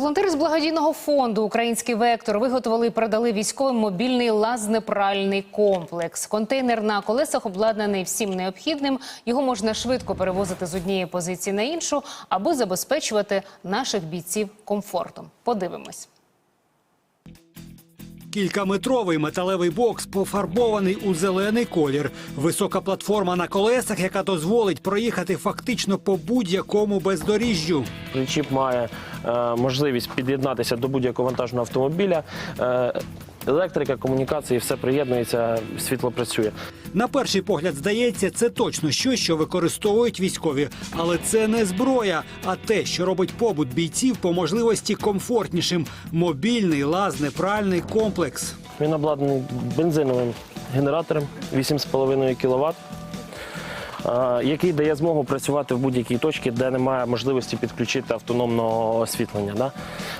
Волонтери з благодійного фонду Український вектор виготовили і продали військовим мобільний лазнепральний комплекс. Контейнер на колесах обладнаний всім необхідним. Його можна швидко перевозити з однієї позиції на іншу, аби забезпечувати наших бійців комфортом. Подивимось. Кількаметровий металевий бокс пофарбований у зелений колір. Висока платформа на колесах, яка дозволить проїхати фактично по будь-якому бездоріжжю. Причіп має е, можливість під'єднатися до будь-якого вантажного автомобіля. Е, електрика, комунікації, все приєднується, світло працює. На перший погляд здається, це точно щось, що використовують військові, але це не зброя, а те, що робить побут бійців по можливості комфортнішим. Мобільний лазнепральний комплекс. Він обладнаний бензиновим генератором 8,5 кВт, який дає змогу працювати в будь-якій точці, де немає можливості підключити автономного освітлення. Да?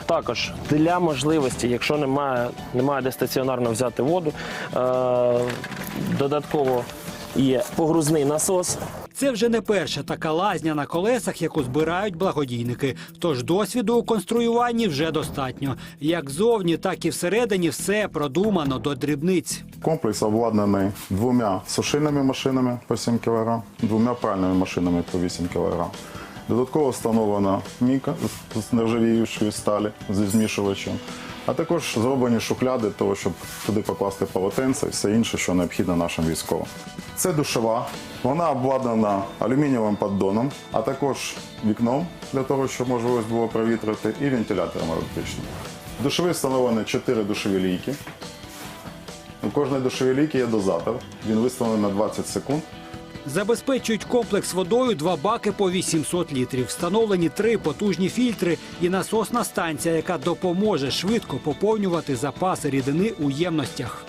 Також для можливості, якщо немає, немає де стаціонарно взяти воду, е, додатково є погрузний насос. Це вже не перша така лазня на колесах, яку збирають благодійники. Тож досвіду у конструюванні вже достатньо. Як зовні, так і всередині все продумано до дрібниць. Комплекс обладнаний двома сушильними машинами по 7 кг, двома пральними машинами по 8 кг. Додатково встановлена міка з нержавіючої сталі зі змішувачем, а також зроблені шухляди того, щоб туди покласти полотенце і все інше, що необхідно нашим військовим. Це душова. Вона обладнана алюмінієвим поддоном, а також вікном для того, щоб можливість було провітрити, і вентилятором електричним. Душові встановлені 4 душові лійки. У кожної душовій ліки є дозатор. Він виставлений на 20 секунд. Забезпечують комплекс водою два баки по 800 літрів. Встановлені три потужні фільтри і насосна станція, яка допоможе швидко поповнювати запаси рідини у ємностях.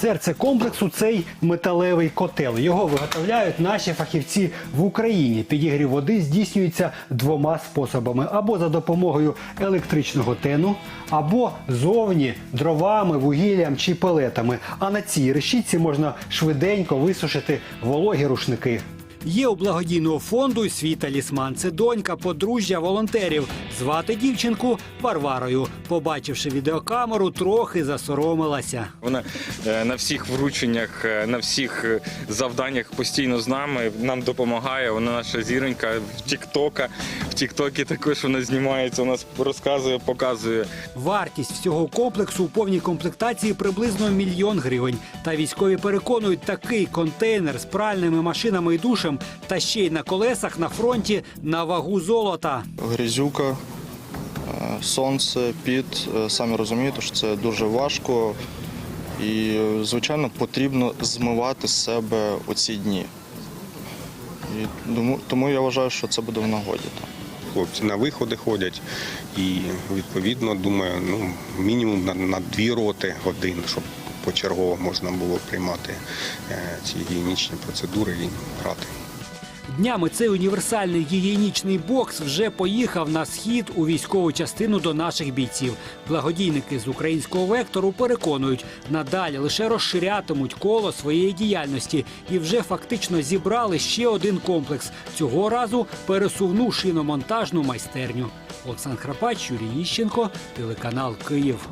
Серце комплексу цей металевий котел. Його виготовляють наші фахівці в Україні. Підігрів води здійснюється двома способами: або за допомогою електричного тену, або зовні дровами, вугіллям чи пелетами. А на цій решітці можна швиденько висушити вологі рушники. Є у благодійного фонду свій талісман. Це донька подружжя волонтерів. Звати дівчинку Варварою. Побачивши відеокамеру, трохи засоромилася. Вона е, на всіх врученнях, е, на всіх е, завданнях постійно з нами. Нам допомагає. Вона наша зіронька в Тіктока. В Тіктокі також вона знімається. У нас розказує, показує. Вартість всього комплексу у повній комплектації приблизно мільйон гривень. Та військові переконують, такий контейнер з пральними машинами і душем та ще й на колесах на фронті на вагу золота. грязюка, е, сонце, піт. Е, Самі розумієте, що це дуже важко. І, е, звичайно, потрібно змивати з себе оці дні. І тому, тому я вважаю, що це буде в нагоді. Хлопці на виходи ходять і відповідно думаю, ну мінімум на, на дві роти годин, щоб почергово можна було приймати е, ці гігієнічні процедури і брати. Днями цей універсальний гігієнічний бокс вже поїхав на схід у військову частину до наших бійців. Благодійники з українського вектору переконують, надалі лише розширятимуть коло своєї діяльності і вже фактично зібрали ще один комплекс. Цього разу пересувну шиномонтажну майстерню. Олександр Храпач, Юрій Іщенко, телеканал Київ.